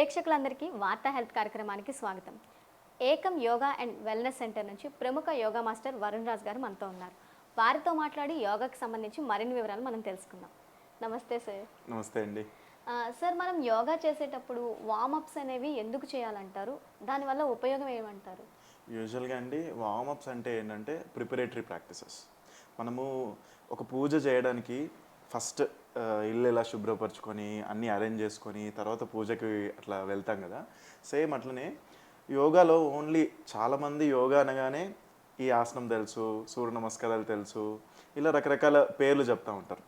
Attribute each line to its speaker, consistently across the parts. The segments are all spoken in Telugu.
Speaker 1: ప్రేక్షకులందరికీ వార్తా హెల్త్ కార్యక్రమానికి స్వాగతం. ఏకం యోగా అండ్ వెల్నెస్ సెంటర్ నుంచి ప్రముఖ యోగా మాస్టర్ వరుణ్ రాజ్ గారు మనతో ఉన్నారు. వారితో మాట్లాడి యోగాకి సంబంధించి మరిన్ని వివరాలు మనం తెలుసుకుందాం. నమస్తే సార్.
Speaker 2: నమస్తే అండి.
Speaker 1: సార్ మనం యోగా చేసేటప్పుడు వార్మప్స్ అనేవి ఎందుకు చేయాలంటారు? దానివల్ల ఉపయోగం ఏమంటారు?
Speaker 2: యూజువల్గా అండి వార్మప్స్ అంటే ఏంటంటే ప్రిపరేటరీ ప్రాక్టీసెస్. మనము ఒక పూజ చేయడానికి ఫస్ట్ ఇల్లు ఎలా శుభ్రపరచుకొని అన్నీ అరేంజ్ చేసుకొని తర్వాత పూజకి అట్లా వెళ్తాం కదా. సేమ్ అట్లనే యోగాలో ఓన్లీ చాలామంది యోగా అనగానే ఈ ఆసనం తెలుసు సూర్య నమస్కారాలు తెలుసు ఇలా రకరకాల పేర్లు చెప్తా ఉంటారు.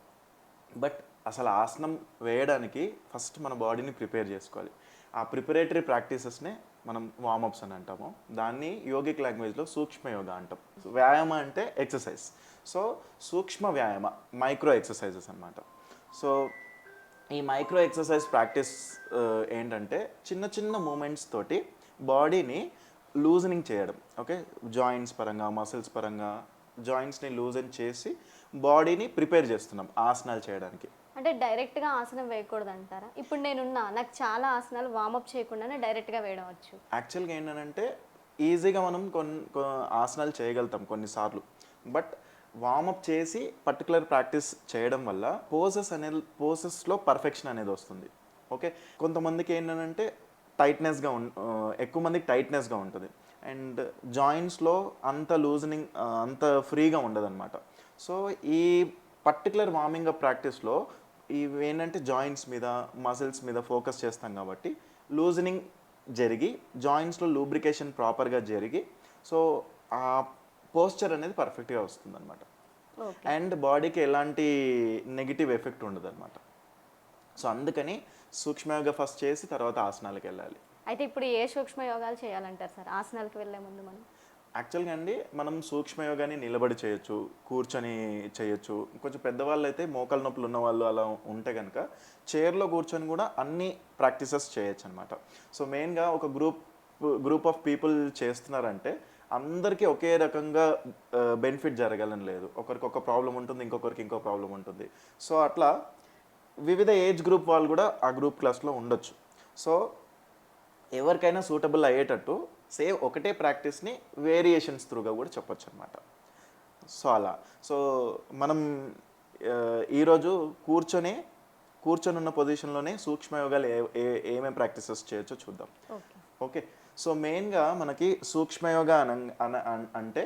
Speaker 2: బట్ అసలు ఆసనం వేయడానికి ఫస్ట్ మన బాడీని ప్రిపేర్ చేసుకోవాలి. ఆ ప్రిపరేటరీ ప్రాక్టీసెస్నే మనం వార్మప్స్ అని అంటాము. దాన్ని యోగిక్ లాంగ్వేజ్లో సూక్ష్మ యోగ అంటాం. వ్యాయామ అంటే ఎక్సర్సైజ్ సో సూక్ష్మ వ్యాయామ మైక్రో ఎక్సర్సైజెస్ అన్నమాట. సో ఈ మైక్రో ఎక్సర్సైజ్ ప్రాక్టీస్ ఏంటంటే చిన్న చిన్న మూమెంట్స్ తోటి బాడీని లూజనింగ్ చేయడం. ఓకే జాయింట్స్ పరంగా మసిల్స్ పరంగా జాయింట్స్ని లూజన్ చేసి బాడీని ప్రిపేర్ చేస్తున్నాం ఆసనాలు చేయడానికి.
Speaker 1: అంటే డైరెక్ట్గా ఆసనం వేయకూడదు అంటారా ఇప్పుడు నేనున్నా నాకు చాలా ఆసనాలు వామప్ చేయకుండానే డైరెక్ట్గా వేయడం వచ్చు
Speaker 2: యాక్చువల్గా ఏంటంటే ఈజీగా మనం కొన్ని కొ- ఆసనాలు చేయగలుగుతాం కొన్నిసార్లు. బట్ వామప్ చేసి పర్టికులర్ ప్రాక్టీస్ చేయడం వల్ల పోసెస్ అనేది పోసెస్లో పర్ఫెక్షన్ అనేది వస్తుంది. ఓకే? కొంతమందికి ఏంటంటే టైట్నెస్గా ఉం ఎక్కువ మందికి టైట్నెస్గా ఉంటుంది. అండ్ జాయింట్స్లో అంత లూజనింగ్ అంత ఫ్రీగా ఉండదు సో ఈ పర్టికులర్ వార్మింగ్ అప్ ప్రాక్టీస్లో ఇవి ఏంటంటే జాయింట్స్ మీద మసిల్స్ మీద ఫోకస్ చేస్తాం కాబట్టి లూజనింగ్ జరిగి జాయింట్స్లో లూబ్రికేషన్ ప్రాపర్గా జరిగి సో ఆ పోస్చర్ అనేది పర్ఫెక్ట్గా వస్తుంది అనమాట అండ్ బాడీకి ఎలాంటి నెగిటివ్ ఎఫెక్ట్ ఉండదు అనమాట సో అందుకని సూక్ష్మయోగా ఫస్ట్ చేసి తర్వాత ఆసనాలకు వెళ్ళాలి.
Speaker 1: అయితే ఇప్పుడు ఏ సూక్ష్మ యోగాలు చేయాలంటారు సార్? ఆసనాలకు వెళ్ళే ముందు మనం?
Speaker 2: యాక్చువల్గా అండి మనం సూక్ష్మయోగాన్ని నిలబడి చేయొచ్చు కూర్చొని చేయొచ్చు. కొంచెం పెద్దవాళ్ళు అయితే మోకాలు నొప్పులు ఉన్న వాళ్ళు అలా ఉంటే కనుక చైర్లో కూర్చొని కూడా అన్ని ప్రాక్టీసెస్ చేయొచ్చు అనమాట సో మెయిన్గా ఒక గ్రూప్ గ్రూప్ ఆఫ్ పీపుల్ చేస్తున్నారంటే అందరికీ ఒకే రకంగా బెనిఫిట్ జరగాలని లేదు. ఒకరికి ఒక ప్రాబ్లం ఉంటుంది ఇంకొకరికి ఇంకో ప్రాబ్లం ఉంటుంది. సో అట్లా వివిధ ఏజ్ గ్రూప్ వాళ్ళు కూడా ఆ గ్రూప్ క్లాస్లో ఉండొచ్చు. సో ఎవరికైనా సూటబుల్ అయ్యేటట్టు సేమ్ ఒకటే ప్రాక్టీస్ని వేరియేషన్స్ త్రూగా కూడా చెప్పొచ్చు అనమాట సో అలా. సో మనం ఈరోజు కూర్చొని కూర్చొని ఉన్న పొజిషన్లోనే సూక్ష్మయోగాలు ఏ ఏ ఏమేమి ప్రాక్టీసెస్ చేయొచ్చో చూద్దాం.
Speaker 1: ఓకే.
Speaker 2: ఓకే. సో మెయిన్గా మనకి సూక్ష్మయోగా అన అంటే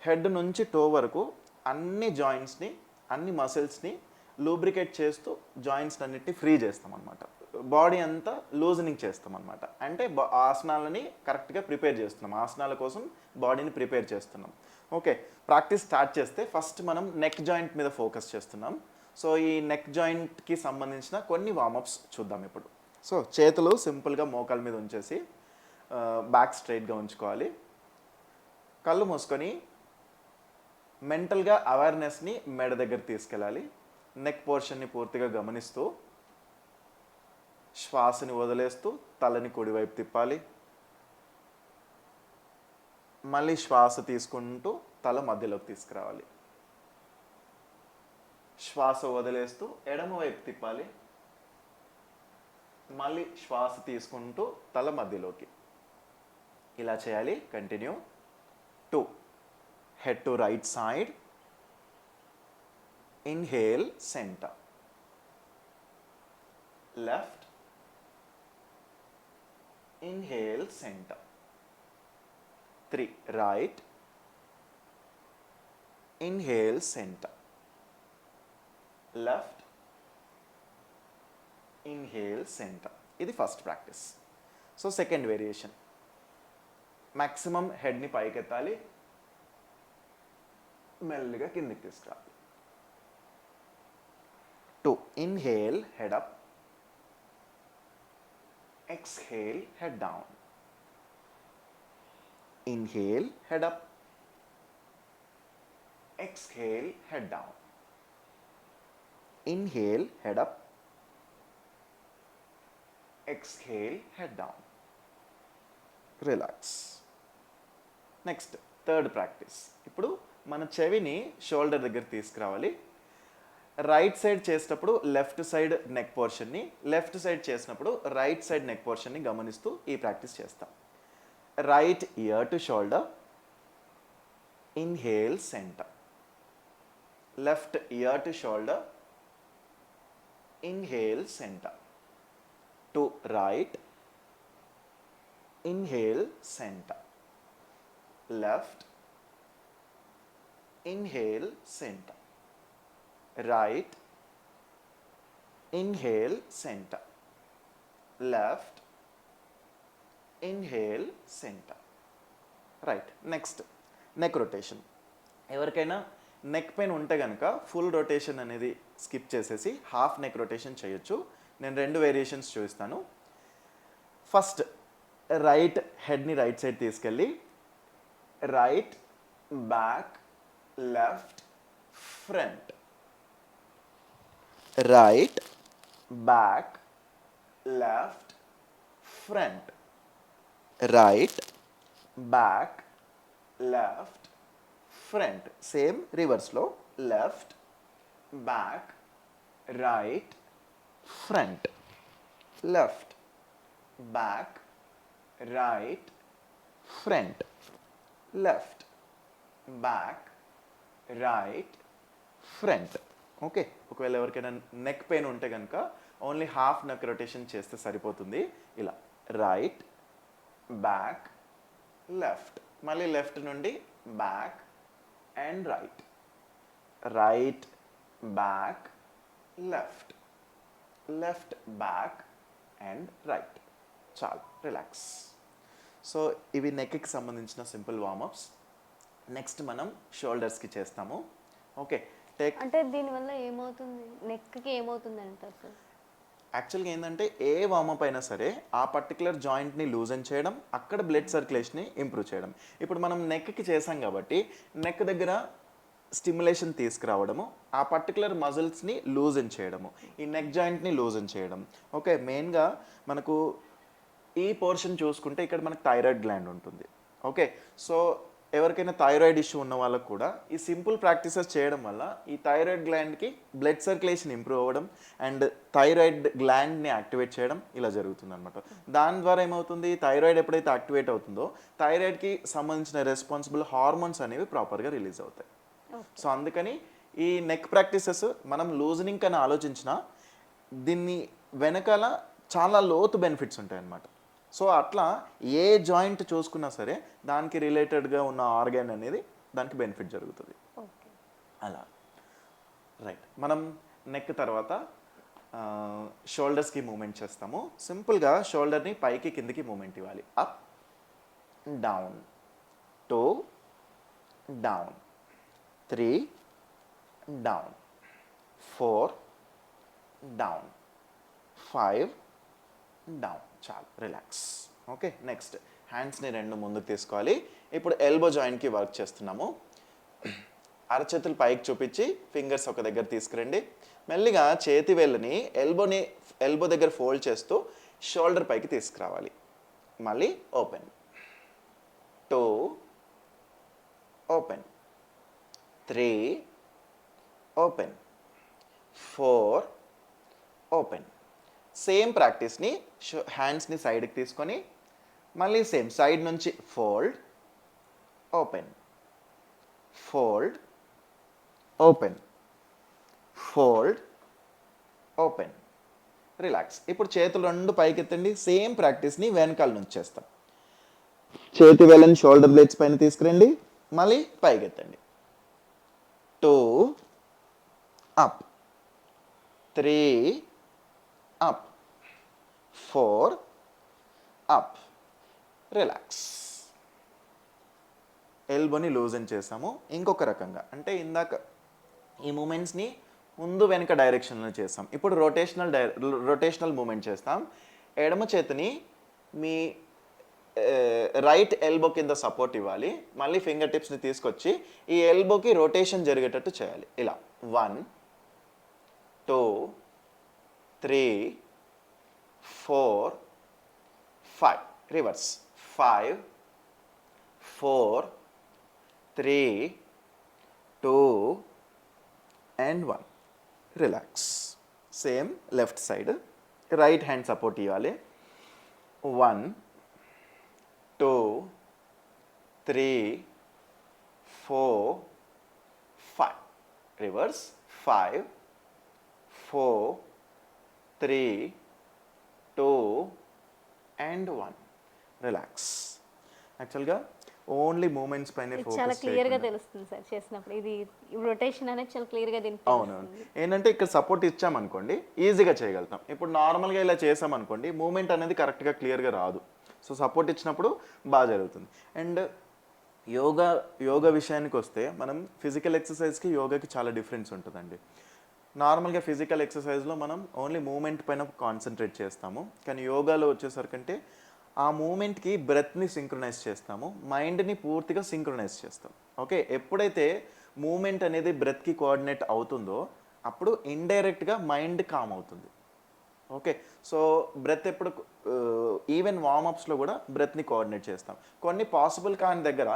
Speaker 2: హెడ్ నుంచి టో వరకు అన్ని జాయింట్స్ని అన్ని మసిల్స్ని లూబ్రికేట్ చేస్తూ జాయింట్స్ అన్నిటిని ఫ్రీ చేస్తాం అనమాట బాడీ అంతా లూజనింగ్ చేస్తాం అనమాట అంటే బా- ఆసనాలని కరెక్ట్గా ప్రిపేర్ చేస్తున్నాం. ఆసనాల కోసం బాడీని ప్రిపేర్ చేస్తున్నాం. ఓకే ప్రాక్టీస్ స్టార్ట్ చేస్తే ఫస్ట్ మనం నెక్ జాయింట్ మీద ఫోకస్ చేస్తున్నాం. సో ఈ నెక్ జాయింట్కి సంబంధించిన కొన్ని వార్మప్స్ చూద్దాం ఇప్పుడు. సో చేతులు సింపుల్గా మోకాల మీద ఉంచేసి బ్యాక్ స్ట్రైట్గా ఉంచుకోవాలి. కళ్ళు మూసుకొని మెంటల్గా అవేర్నెస్ని మెడ దగ్గర తీసుకెళ్ళాలి. నెక్ పోర్షన్ని పూర్తిగా గమనిస్తూ శ్వాసని వదిలేస్తూ తలని కుడివైపు తిప్పాలి. మళ్ళీ శ్వాస తీసుకుంటూ తల మధ్యలోకి తీసుకురావాలి. శ్వాస వదిలేస్తూ ఎడమ వైపు తిప్పాలి. మళ్ళీ శ్వాస తీసుకుంటూ తల మధ్యలోకి. ఇలా చేయాలి. Continue two head to right side inhale centre left inhale centre three right inhale centre left inhale centre ఇది first practice so second variation maximum హెడ్ని పైకెత్తాలి మెల్లగా కిందికి తీసుకురావాలి. Two inhale head up exhale head down inhale head up. Exhale head down inhale head up exhale head down relax next third practice ఇప్పుడు మన చెవిని షోల్డర్ దగ్గర తీసుకురావాలి. రైట్ సైడ్ చేసేటప్పుడు లెఫ్ట్ సైడ్ నెక్ పోర్షన్ని లెఫ్ట్ సైడ్ చేసినప్పుడు రైట్ సైడ్ నెక్ పోర్షన్ని గమనిస్తూ ఈ ప్రాక్టీస్ చేస్తాం. Right ear to shoulder inhale centre. Left ear to shoulder inhale centre. Two right inhale centre. Left inhale centre. Right inhale center. Left inhale center. Right next neck rotation ఎవరికైనా నెక్ పెయిన్ ఉంటే కనుక ఫుల్ రొటేషన్ అనేది స్కిప్ చేసేసి హాఫ్ నెక్ రొటేషన్ చేయొచ్చు. నేను రెండు వేరియేషన్స్ చూపిస్తాను. ఫస్ట్ రైట్ హెడ్ని రైట్ సైడ్ తీసుకెళ్ళి right back left front right, back, left, front, right, back, left, front. Same reverse flow, left, back, right, front, left, back, right, front, left, back, right, front. Okay ఒకవేళ ఎవరికైనా నెక్ పెయిన్ ఉంటే కనుక ఓన్లీ హాఫ్ నెక్ రొటేషన్ చేస్తే సరిపోతుంది. ఇలా రైట్ బ్యాక్ లెఫ్ట్ మళ్ళీ లెఫ్ట్ నుండి back and right right back left left back and right చాలు రిలాక్స్ సో ఇవి నెక్కి సంబంధించిన సింపుల్ వార్మప్స్ నెక్స్ట్ మనం షోల్డర్స్కి చేస్తాము. ఓకే టేక్
Speaker 1: అంటే దీనివల్ల ఏమవుతుంది? నెక్కి ఏమవుతుంది అంటారు సార్
Speaker 2: యాక్చువల్గా ఏంటంటే ఏ వార్మప్ అయినా సరే ఆ పర్టికులర్ జాయింట్ని లూజన్ చేయడం అక్కడ బ్లడ్ సర్క్యులేషన్ని ఇంప్రూవ్ చేయడం. ఇప్పుడు మనం నెక్కి చేసాం కాబట్టి నెక్ దగ్గర స్టిమ్యులేషన్ తీసుకురావడము ఆ పర్టికులర్ మజిల్స్ని లూజన్ చేయడము ఈ నెక్ జాయింట్ని లూజన్ చేయడం. ఓకే మెయిన్గా మనకు ఈ పోర్షన్ చూసుకుంటే ఇక్కడ మనకు థైరాయిడ్ గ్లాండ్ ఉంటుంది. ఓకే సో ఎవరికైనా థైరాయిడ్ ఇష్యూ ఉన్న వాళ్ళకు కూడా ఈ సింపుల్ ప్రాక్టీసెస్ చేయడం వల్ల ఈ థైరాయిడ్ గ్లాండ్కి బ్లడ్ సర్క్యులేషన్ ఇంప్రూవ్ అవ్వడం అండ్ థైరాయిడ్ గ్లాండ్ని యాక్టివేట్ చేయడం ఇలా జరుగుతుంది అనమాట దాని ద్వారా ఏమవుతుంది? థైరాయిడ్ ఎప్పుడైతే యాక్టివేట్ అవుతుందో థైరాయిడ్కి సంబంధించిన రెస్పాన్సిబుల్ హార్మోన్స్ అనేవి ప్రాపర్గా రిలీజ్ అవుతాయి. సో అందుకని ఈ నెక్ ప్రాక్టీసెస్ మనం లూజనింగ్ అని ఆలోచించిన దీన్ని వెనకాల చాలా లోతు బెనిఫిట్స్ ఉంటాయి అన్నమాట సో అట్లా ఏ జాయింట్ చూసుకున్నా సరే దానికి రిలేటెడ్గా ఉన్న ఆర్గాన్ అనేది దానికి బెనిఫిట్ జరుగుతుంది.
Speaker 1: ఓకే.
Speaker 2: అలా. రైట్. మనం నెక్ తర్వాత షోల్డర్స్కి మూమెంట్ చేస్తాము. సింపుల్గా షోల్డర్ని పైకి కిందికి మూమెంట్ ఇవ్వాలి. Up down. Two down. Three down. Four down. Five down చాలు రిలాక్స్ ఓకే నెక్స్ట్ హ్యాండ్స్ని రెండు ముందుకు తీసుకోవాలి. ఇప్పుడు ఎల్బో జాయింట్కి వర్క్ చేస్తున్నాము. అరచేతులు పైకి చూపించి ఫింగర్స్ ఒక దగ్గర తీసుకురండి. మెల్లిగా చేతి వేళ్ళని ఎల్బోని ఎల్బో దగ్గర ఫోల్డ్ చేస్తూ షోల్డర్ పైకి తీసుకురావాలి. మళ్ళీ open two open three open four open same ప్రాక్టీస్ని హ్యాండ్స్ని సైడ్కి తీసుకొని మళ్ళీ సేమ్ సైడ్ నుంచి fold open fold open fold open relax ఇప్పుడు చేతులు రెండు పైకి ఎత్తండి సేమ్ ప్రాక్టీస్ని వెనకాల నుంచి చేస్తాం. చేతి వేళ్ళని షోల్డర్ బ్లేడ్స్ పైన తీసుకురండి. మళ్ళీ పైకి ఎత్తండి two up three up four up relax ఎల్బోని loosen చేసాము. ఇంకొక రకంగా అంటే ఇందాక ఈ మూమెంట్స్ని ముందు వెనుక డైరెక్షన్లో చేస్తాం ఇప్పుడు రొటేషనల్ డై రొటేషనల్ మూమెంట్ చేస్తాం. ఎడమ చేతిని మీ రైట్ ఎల్బో కింద సపోర్ట్ ఇవ్వాలి. మళ్ళీ ఫింగర్ టిప్స్ని తీసుకొచ్చి ఈ ఎల్బోకి రొటేషన్ జరిగేటట్టు చేయాలి. ఇలా. One two three 4, 5. Reverse 5, 4, 3, 2, and 1. Relax. Same left side. Right hand support 1, 2, 3, 4, 5. Reverse 5, 4, 3, two and one relax యాక్చువల్గా ఓన్లీ మూమెంట్స్ పైన
Speaker 1: చాలా క్లియర్గా తెలుస్తుంది సార్ చేసినప్పుడు. ఇది రొటేషన్ అనేది చాలా క్లియర్గా
Speaker 2: అవునవును. ఏంటంటే ఇక్కడ సపోర్ట్ ఇచ్చామనుకోండి ఈజీగా చేయగలుగుతాం. ఇప్పుడు నార్మల్గా ఇలా చేసామనుకోండి మూమెంట్ అనేది కరెక్ట్గా క్లియర్గా రాదు. సో సపోర్ట్ ఇచ్చినప్పుడు బాగా జరుగుతుంది. అండ్ యోగా యోగా విషయానికి వస్తే మనం ఫిజికల్ ఎక్సర్సైజ్కి యోగాకి చాలా డిఫరెన్స్ ఉంటుందండి. నార్మల్గా ఫిజికల్ ఎక్సర్సైజ్లో మనం ఓన్లీ మూమెంట్ పైన కాన్సన్ట్రేట్ చేస్తాము. కానీ యోగాలో వచ్చేసరికంటే ఆ మూమెంట్కి బ్రెత్ని సింక్రనైజ్ చేస్తాము. మైండ్ని పూర్తిగా సింక్రనైజ్ చేస్తాం. ఓకే? ఎప్పుడైతే మూమెంట్ అనేది బ్రెత్కి కోఆర్డినేట్ అవుతుందో అప్పుడు ఇండైరెక్ట్గా మైండ్ కామ్ అవుతుంది. ఓకే. సో బ్రెత్ ఎప్పుడు ఈవెన్ వార్మప్స్లో కూడా బ్రెత్ని కోఆర్డినేట్ చేస్తాం. కొన్ని పాసిబుల్ కాని దగ్గర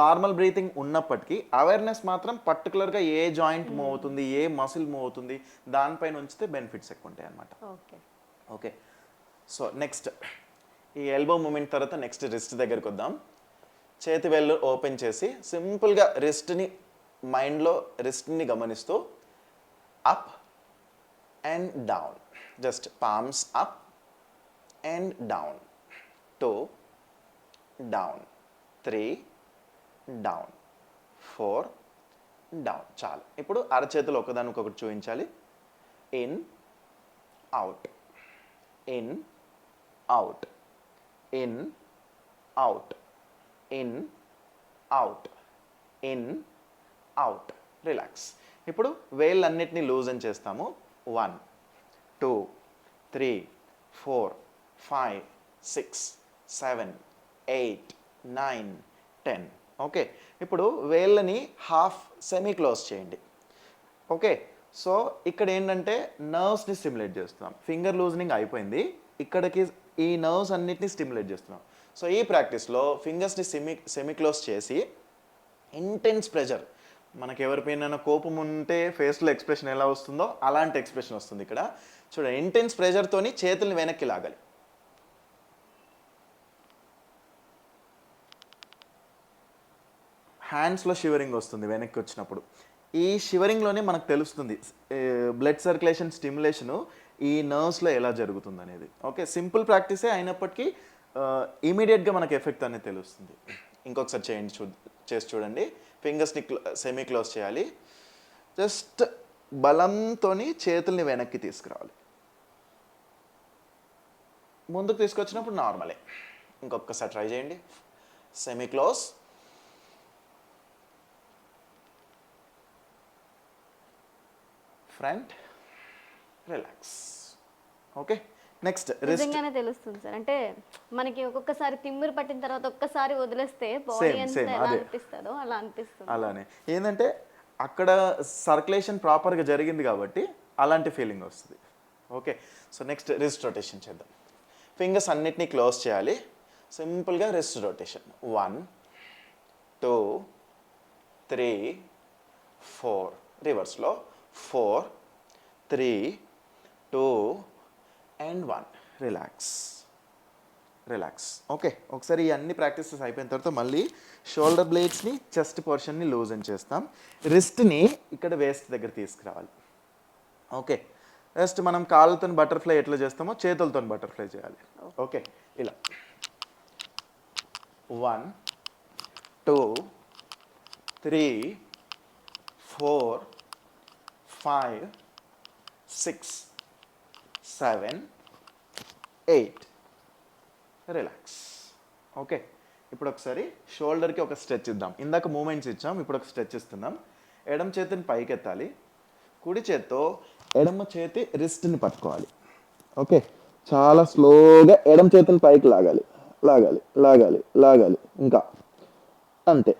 Speaker 2: నార్మల్ బ్రీతింగ్ ఉన్నప్పటికీ అవేర్నెస్ మాత్రం పర్టికులర్గా ఏ జాయింట్ మూవ్ అవుతుంది ఏ మసిల్ మూవ్ అవుతుంది దానిపైన ఉంచితే బెనిఫిట్స్ ఎక్కువ ఉంటాయి అన్నమాట.
Speaker 1: ఓకే.
Speaker 2: ఓకే. So next. ఈ ఎల్బో మూమెంట్ తర్వాత నెక్స్ట్ రిస్ట్ దగ్గరికి వద్దాం. చేతి వేళ్ళు ఓపెన్ చేసి సింపుల్గా రిస్ట్ని మైండ్లో రిస్ట్ని గమనిస్తూ up and down. Just palms up and down two down three down four down చాలు. ఇప్పుడు అరచేతులు ఒకదానికొకటి చూపించాలి. In out in out in out in out in out relax ఇప్పుడు వేళ్ళన్నిటిని లూజన్ చేస్తాము. One two three four five six seven eight nine ten. Okay ఇప్పుడు వేళ్ళని హాఫ్ సెమీ క్లోజ్ చేయండి. ఓకే సో ఇక్కడ ఏంటంటే నర్వ్స్ని స్టిమ్యులేట్ చేస్తున్నాం. ఫింగర్ లూజనింగ్ అయిపోయింది. ఇక్కడికి ఈ నర్వ్స్ అన్నిటిని స్టిమ్యులేట్ చేస్తున్నాం. సో ఈ ప్రాక్టీస్లో ఫింగర్స్ని సెమీ సెమీ క్లోజ్ చేసి ఇంటెన్స్ ప్రెషర్ మనకి ఎవరిపైన కోపం ఉంటే ఫేస్లో ఎక్స్ప్రెషన్ ఎలా వస్తుందో అలాంటి ఎక్స్ప్రెషన్ వస్తుంది ఇక్కడ. చూడండి ఇంటెన్స్ ప్రెషర్తోని చేతుల్ని వెనక్కి లాగాలి. హ్యాండ్స్లో షివరింగ్ వస్తుంది వెనక్కి వచ్చినప్పుడు. ఈ షివరింగ్లోనే మనకు తెలుస్తుంది బ్లడ్ సర్క్యులేషన్ స్టిమ్యులేషను ఈ నర్వ్స్లో ఎలా జరుగుతుంది అనేది ఓకే సింపుల్ ప్రాక్టీసే అయినప్పటికీ ఇమీడియట్గా మనకు ఎఫెక్ట్ అనేది తెలుస్తుంది. ఇంకొకసారి చేయండి చూ చేసి చూడండి. ఫింగర్స్ని సెమీ క్లోజ్ చేయాలి. జస్ట్ బలంతో చేతుల్ని వెనక్కి తీసుకురావాలి. ముందుకు తీసుకొచ్చినప్పుడు నార్మలే. ఇంకొకసారి ట్రై చేయండి. Semi close front relax okay next
Speaker 1: నిజంగానే తెలుస్తుంది సార్. అంటే మనకి ఒక్కొక్కసారి తిమ్మిరి పట్టిన తర్వాత ఒక్కసారి వదిలేస్తే బాడీ ఎలా
Speaker 2: అదే.
Speaker 1: అనిపిస్తుందో అలా అనిపిస్తుంది.
Speaker 2: అలానే. ఏంటంటే అక్కడ సర్క్యులేషన్ ప్రాపర్గా జరిగింది కాబట్టి అలాంటి ఫీలింగ్ వస్తుంది. Okay so next wrist rotation చేద్దాం. ఫింగర్స్ అన్నిటినీ క్లోజ్ చేయాలి. సింపుల్గా wrist rotation one two three four రివర్స్లో four three two and one. Relax. Relax. Okay ఒకసారి ఈ అన్ని ప్రాక్టీసెస్ అయిపోయిన తర్వాత మళ్ళీ షోల్డర్ బ్లేడ్స్ని చెస్ట్ పోర్షన్ని లూజన్ చేస్తాం. రిస్ట్ని ఇక్కడ వేస్ట్ దగ్గర తీసుకురావాలి. ఓకే నెక్స్ట్ మనం కాళ్ళతో బటర్ఫ్లై ఎట్లా చేస్తామో చేతులతో బటర్ఫ్లై చేయాలి. ఓకే ఇలా. One two three four five six seven eight. Relax okay ఇప్పుడు ఒకసారి షోల్డర్కి ఒక స్ట్రెచ్ ఇద్దాం. ఇందాక మూమెంట్స్ ఇచ్చాం ఇప్పుడు ఒక స్ట్రెచ్ ఇస్తున్నాం. ఎడమ చేతిని పైకి ఎత్తాలి కుడి చేత్తో ఎడమ చేతి రిస్ట్ని పట్టుకోవాలి. ఓకే చాలా స్లోగా ఎడమ చేతిని పైకి లాగాలి. లాగాలి లాగాలి లాగాలి. ఇంకా. అంతే.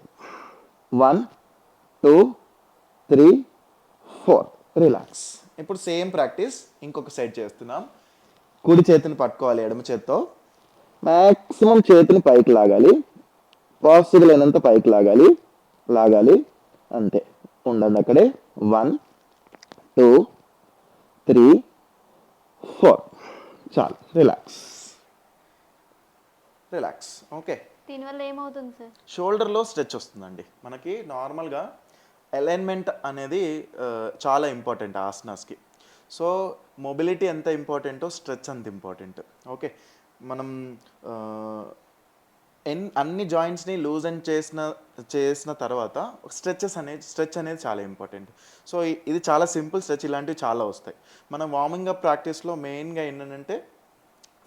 Speaker 2: One two three four relax ఇప్పుడు సేమ్ ప్రాక్టీస్ ఇంకొక సైడ్ చేస్తున్నాం. కుడి చేతిని పట్టుకోవాలి ఎడమ చేత్తో. మ్యాక్సిమం చేతిని పైకి లాగాలి. పాసిబుల్ అయినంత పైకి లాగాలి. లాగాలి. అంతే. ఉండండి అక్కడే. One two
Speaker 3: three four. చాలు. రిలాక్స్.
Speaker 2: రిలాక్స్. ఓకే.
Speaker 1: దీనివల్ల ఏమవుతుంది సార్?
Speaker 2: షోల్డర్లో స్ట్రెచ్ వస్తుందండి. మనకి నార్మల్గా అలైన్మెంట్ అనేది చాలా ఇంపార్టెంట్ ఆసనాస్కి సో మొబిలిటీ ఎంత ఇంపార్టెంటో స్ట్రెచ్ అంత ఇంపార్టెంట్ ఓకే మనం ఎన్ అన్ని జాయింట్స్ని లూజ్ అండ్ చేసిన చేసిన తర్వాత స్ట్రెచెస్ అనేది స్ట్రెచ్ అనేది చాలా ఇంపార్టెంట్ సో ఇది చాలా సింపుల్ స్ట్రెచ్ ఇలాంటివి చాలా వస్తాయి. మనం వార్మింగ్ అప్ ప్రాక్టీస్లో మెయిన్గా ఏంటంటే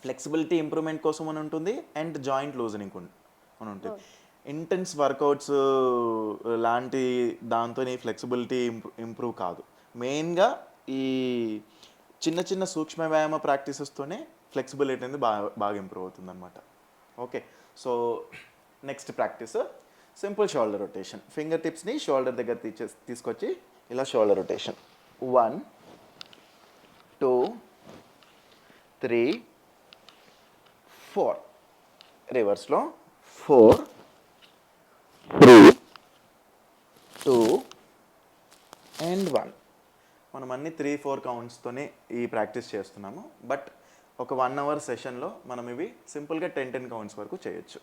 Speaker 2: ఫ్లెక్సిబిలిటీ ఇంప్రూవ్మెంట్ కోసం అని ఉంటుంది అండ్ జాయింట్ లూజనింగ్ అని ఉంటుంది. ఇంటెన్స్ వర్కౌట్స్ uh, లాంటి దాంతో ఫ్లెక్సిబిలిటీ ఇంప్రూవ్ కాదు. మెయిన్గా ఈ చిన్న చిన్న సూక్ష్మ వ్యాయామ ప్రాక్టీసెస్తోనే ఫ్లెక్సిబిలిటీ అనేది బాగా బాగా ఇంప్రూవ్ అవుతుంది అనమాట okay so next practice simple shoulder rotation finger టిప్స్ని shoulder దగ్గర తీసే తీసుకొచ్చి ఇలా shoulder rotation one two three four రివర్స్లో four three two and one. మనం అన్ని త్రీ ఫోర్ కౌంట్స్తోనే ఈ ప్రాక్టీస్ చేస్తున్నాము. బట్ ఒక వన్ అవర్ సెషన్లో మనం ఇవి సింపుల్గా టెన్ టెన్ కౌంట్స్ వరకు చేయొచ్చు.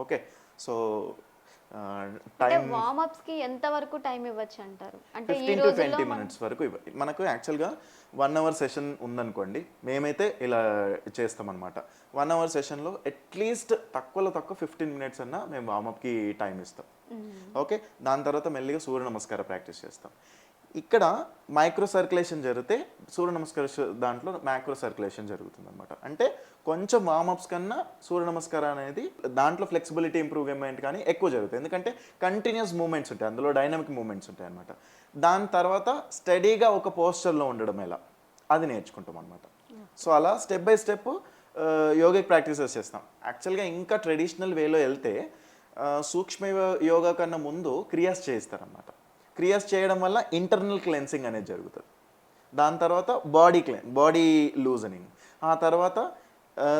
Speaker 2: ఓకే? సో టైం
Speaker 1: వార్మప్స్కి ఎంత వరకు టైం ఇవ్వచ్చు అంటారు? అంటే ఈ
Speaker 2: ఫిఫ్టీన్ టు ట్వంటీ
Speaker 1: మనం-
Speaker 2: మినిట్స్ వరకు ఇవ్వాలి మనకు యాక్చువల్గా వన్ అవర్ సెషన్ ఉందనుకోండి మేమైతే ఇలా చేస్తామన్నమాట. వన్ అవర్ సెషన్లో అట్లీస్ట్ తక్కువలో తక్కువ ఫిఫ్టీన్ మినిట్స్ అన్నా మేము వార్మప్కి టైం ఇస్తాం. ఓకే దాని తర్వాత మెల్లిగా సూర్య నమస్కార ప్రాక్టీస్ చేస్తాం. ఇక్కడ మైక్రో సర్క్యులేషన్ జరిగితే సూర్య నమస్కార దాంట్లో మైక్రో సర్క్యులేషన్ జరుగుతుంది అనమాట అంటే కొంచెం వార్మప్స్ కన్నా సూర్య నమస్కారం అనేది దాంట్లో ఫ్లెక్సిబిలిటీ ఇంప్రూవ్మెంట్ కానీ ఎక్కువ జరుగుతుంది. ఎందుకంటే కంటిన్యూస్ మూమెంట్స్ ఉంటాయి. అందులో డైనమిక్ మూమెంట్స్ ఉంటాయి అనమాట దాని తర్వాత స్టడీగా ఒక పోస్చర్లో ఉండడం ఎలా? అది నేర్చుకుంటాం అనమాట సో అలా step by step yogic practices చేస్తాం. యాక్చువల్గా ఇంకా ట్రెడిషనల్ వేలో వెళ్తే సూక్ష్మ యోగా కన్నా ముందు క్రియాస్ చేయిస్తారనమాట క్రియాస్ చేయడం వల్ల ఇంటర్నల్ క్లెన్సింగ్ అనేది జరుగుతుంది. దాని తర్వాత బాడీ క్లెన్ బాడీ లూజనింగ్. ఆ తర్వాత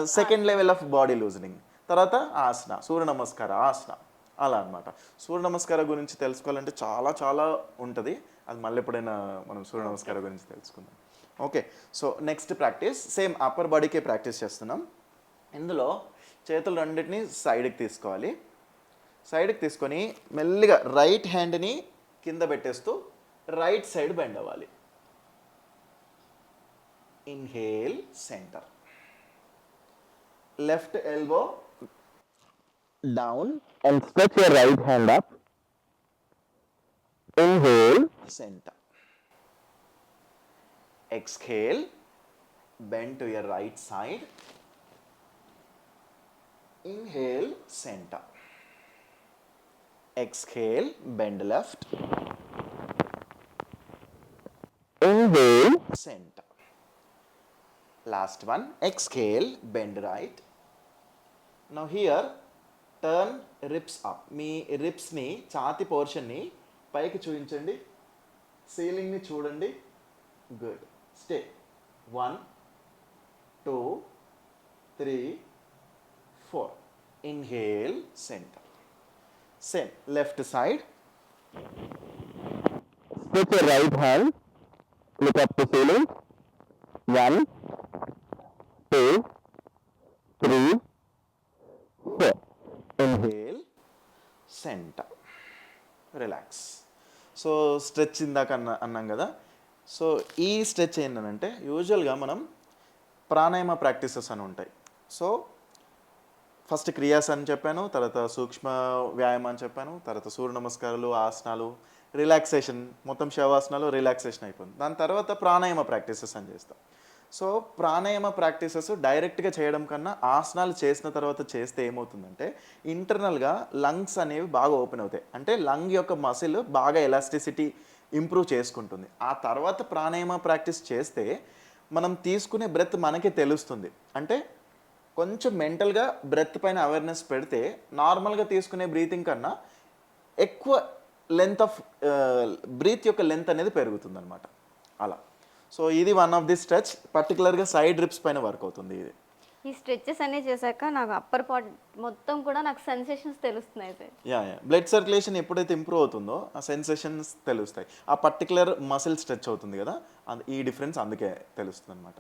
Speaker 2: second level of body loosening. తర్వాత ఆసన సూర్య నమస్కార ఆసన. అలా అనమాట సూర్య నమస్కార గురించి తెలుసుకోవాలంటే చాలా చాలా ఉంటుంది. అది మళ్ళీ ఎప్పుడైనా మనం సూర్య నమస్కార గురించి తెలుసుకుందాం. Okay. So next practice. Same upper బాడీకే practice చేస్తున్నాం. ఇందులో చేతులు రెండింటిని సైడ్కి తీసుకోవాలి. సైడ్కి తీసుకొని మెల్లిగా రైట్ హ్యాండ్ని కింద పెట్టేస్తూ రైట్ సైడ్ బెండ్ అవ్వాలి inhale centre left elbow
Speaker 3: down and stretch your right hand up. Inhale,
Speaker 2: center. Exhale, bend to your right side. Inhale, center. Exhale, bend left,
Speaker 3: inhale,
Speaker 2: center. Last one, exhale, bend right. Now here, turn ribs up. మీ రిప్స్ని ఛాతి పోర్షన్ని పైకి చూపించండి సీలింగ్ని చూడండి good stay one two three four inhale centre same left side
Speaker 3: stretch your right hand, look up to ceiling. One, two, three, four. Inhale.
Speaker 2: Centre relax so stretch ఇందాక అన్న అన్నాం కదా సో ఈ స్ట్రెచ్ ఏంటంటే యూజువల్గా మనం ప్రాణాయామ ప్రాక్టీసెస్ అని ఉంటాయి సో ఫస్ట్ క్రియాస్ అని చెప్పాను తర్వాత సూక్ష్మ వ్యాయామం అని చెప్పాను తర్వాత సూర్య నమస్కారాలు ఆసనాలు రిలాక్సేషన్ మొత్తం శవాసనాలు రిలాక్సేషన్ అయిపోయింది. దాని తర్వాత ప్రాణాయామ ప్రాక్టీసెస్ అని చేస్తాం. సో ప్రాణాయామ ప్రాక్టీసెస్ డైరెక్ట్గా చేయడం కన్నా ఆసనాలు చేసిన తర్వాత చేస్తే ఏమవుతుందంటే ఇంటర్నల్గా లంగ్స్ అనేవి బాగా ఓపెన్ అవుతాయి. అంటే లంగ్ యొక్క మసిల్ బాగా ఎలాస్టిసిటీ ఇంప్రూవ్ చేసుకుంటుంది. ఆ తర్వాత ప్రాణాయామ ప్రాక్టీస్ చేస్తే మనం తీసుకునే బ్రెత్ మనకే తెలుస్తుంది. అంటే కొంచెం మెంటల్గా బ్రెత్ పైన అవేర్నెస్ పెడితే నార్మల్గా తీసుకునే బ్రీతింగ్ కన్నా ఎక్కువ లెంత్ ఆఫ్ బ్రీత్ యొక్క లెంత్ అనేది పెరుగుతుంది అనమాట అలా. సో ఇది వన్ ఆఫ్ ది స్ట్రెచ్ పర్టికులర్గా సైడ్ రిప్స్ పైన వర్క్ అవుతుంది ఇది.
Speaker 1: ఈ స్ట్రెచెస్ అన్నీ చేశాక నాకు అప్పర్ పార్ట్ మొత్తం కూడా నాకు సెన్సేషన్స్ తెలుస్తున్నాయి sir
Speaker 2: yeah yeah blood circulation ఎప్పుడైతే ఇంప్రూవ్ అవుతుందో ఆ సెన్సేషన్స్ తెలుస్తాయి. ఆ పర్టికులర్ మసిల్ స్ట్రెచ్ అవుతుంది కదా? ఈ డిఫరెన్స్ అందుకే తెలుస్తుంది అనమాట